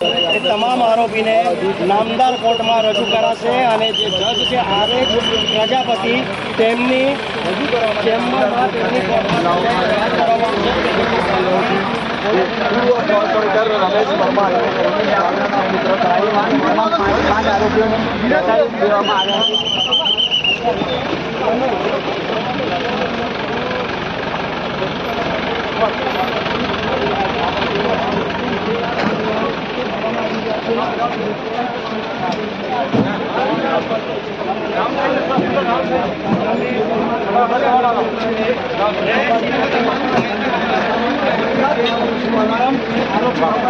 એ તમામ આરોપીને નામદાર કોર્ટમાં રજૂ કરાશે અને જે જજ છે આર એચ પ્રજાપતિ, તેમની ચેમ્બરમાં તેમની કોર્ટમાં આવશે.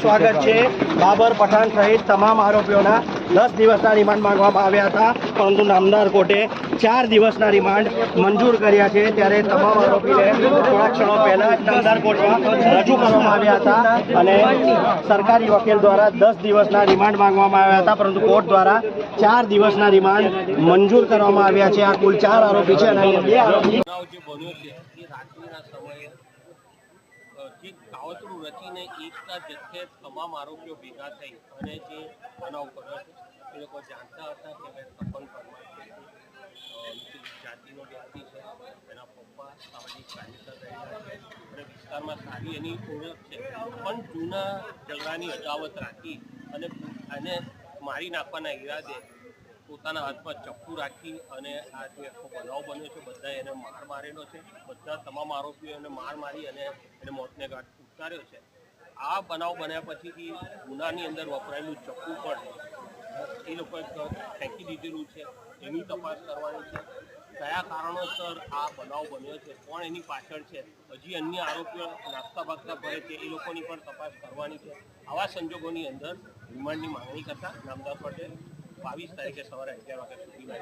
સ્વાગત છે. બાબર, પઠાણ સહિત તમામ આરોપીઓના દસ દિવસના રિમાન્ડ માંગવામાં આવ્યા હતા. પરંતુ નામદાર કોર્ટે ચાર દિવસના રિમાન્ડ મંજૂર કર્યા છે. ત્યારે તમામ આરોપીને થોડા ક્ષણો પહેલા નામદાર કોર્ટમાં રજૂ કરવામાં આવ્યા હતા અને સરકારી વકીલ દ્વારા દસ દિવસના રિમાન્ડ માંગવામાં આવ્યા હતા, પરંતુ કોર્ટ દ્વારા ચાર દિવસના રિમાન્ડ મંજૂર કરવામાં આવ્યા છે. આ કુલ ચાર આરોપી છે અને બે આરોપી કાવતરું રચીને એકના જથ્થે તમામ આરોપીઓ ભેગા થઈ અને જે બનાવ કર્યો છે, એ લોકો જાણતા હતા કે મેં તપન પરમાર જાતિનો વ્યક્તિ છે, એના પપ્પા સામાજિક અને વિસ્તારમાં સારી એની ઓળખ છે. પણ જૂના ઝઘડાની અદાવત રાખી અને આને મારી નાખવાના ઈરાદે પોતાના હાથમાં ચપ્પુ રાખી અને આ જે આખો બનાવ બન્યો છે, બધા એને માર મારેલો છે. બધા તમામ આરોપીઓને માર મારી અને એને મોતને ઘાટ ઉતાર્યો છે. આ બનાવ બન્યા પછીથી ગુનાની અંદર વપરાયેલું ચપ્પુ પણ એ લોકોએ ફેંકી દીધેલું છે, એની તપાસ કરવાની છે. કયા કારણોસર આ બનાવ બન્યો છે, કોણ એની પાછળ છે, હજી અન્ય આરોપીઓ નાસ્તા ભાગતા ભરે છે, એ લોકોની પણ તપાસ કરવાની છે. આવા સંજોગોની અંદર રિમાન્ડની માંગણી કરતા નામદાર પટેલ બાવીસ તારીખે સવારે અગિયાર વાગ્યા સુધીમાં